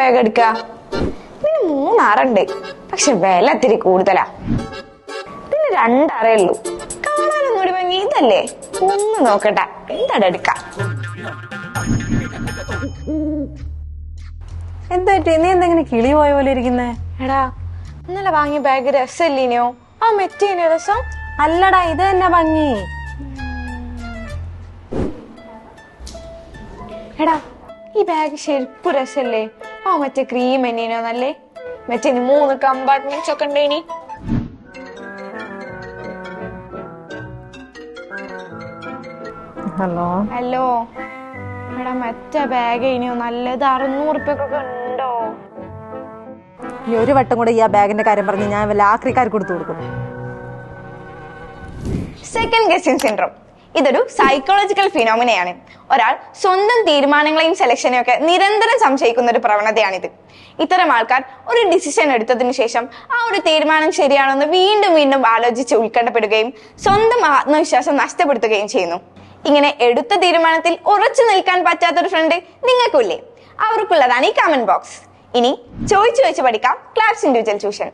Bag എടുക്കുക ഇതിന് മൂന്നാറുണ്ട്. പക്ഷെ വില ഇത്തിരി കൂടുതലാ. ഇതിന് രണ്ടറേ ഉള്ളൂ. കാണാനൊന്നും ഒരു ഭംഗി. ഇതല്ലേ? ഒന്ന് നോക്കട്ടെ. എന്താണ് എടുക്കാം? എന്തായിട്ട്? നീ എന്തെങ്കിലും കിളി പോയ പോലെ ഇരിക്കുന്നേ? എടാ ഇന്നലെ വാങ്ങിയ ബാഗ് രസമില്ലേനോ? ആ മെറ്റീനോ രസം. അല്ലടാ ഇത് തന്നെ ഭംഗി. എടാ ഈ ബാഗ് ശരിപ്പു രസല്ലേ ആ മറ്റേ ക്രീം എന്നീനോ നല്ലേ? മറ്റേ മൂന്ന് കമ്പാർട്ട്മെന്റ്സ് ഒക്കെ ഉണ്ടേനി ഹലോ ഹലോ മേഡം മറ്റേ ബാഗ് ഇനിയോ? നല്ലത് അറുന്നൂറ് ഉറുപ്പ്യൊക്കെ ഉണ്ടോ? ഇനി ഒരു വട്ടം കൂടെ ഈ ആ ബാഗിന്റെ കാര്യം പറഞ്ഞ് ഞാൻ വല്ല ആക്രിക്കാർക്ക് കൊടുത്തു കൊടുക്കും. സെക്കൻഡ് ഗസിംഗ് സിൻഡ്രോം ഇതൊരു സൈക്കോളജിക്കൽ ഫിനോമിനയാണ് ഒരാൾ സ്വന്തം തീരുമാനങ്ങളെയും സെലക്ഷനെയും ഒക്കെ നിരന്തരം സംശയിക്കുന്ന ഒരു പ്രവണതയാണിത്. ഇത്തരം ആൾക്കാർ ഒരു ഡിസിഷൻ എടുത്തതിന് ശേഷം ആ ഒരു തീരുമാനം ശരിയാണോ എന്ന് വീണ്ടും വീണ്ടും ആലോചിച്ച് ഉത്കണ്ഠപ്പെടുകയും സ്വന്തം ആത്മവിശ്വാസം നഷ്ടപ്പെടുത്തുകയും ചെയ്യുന്നു. ഇങ്ങനെ എടുത്ത തീരുമാനത്തിൽ ഉറച്ചു നിൽക്കാൻ പറ്റാത്തൊരു ഫ്രണ്ട് നിങ്ങൾക്കില്ലേ? അവർക്കുള്ളതാണ് ഈ കമന്റ് ബോക്സ് ഇനി ചോദിച്ചു വെച്ച് പഠിക്കാം ക്ലാസ് ഇൻഡിവിജ്വൽ ട്യൂഷൻ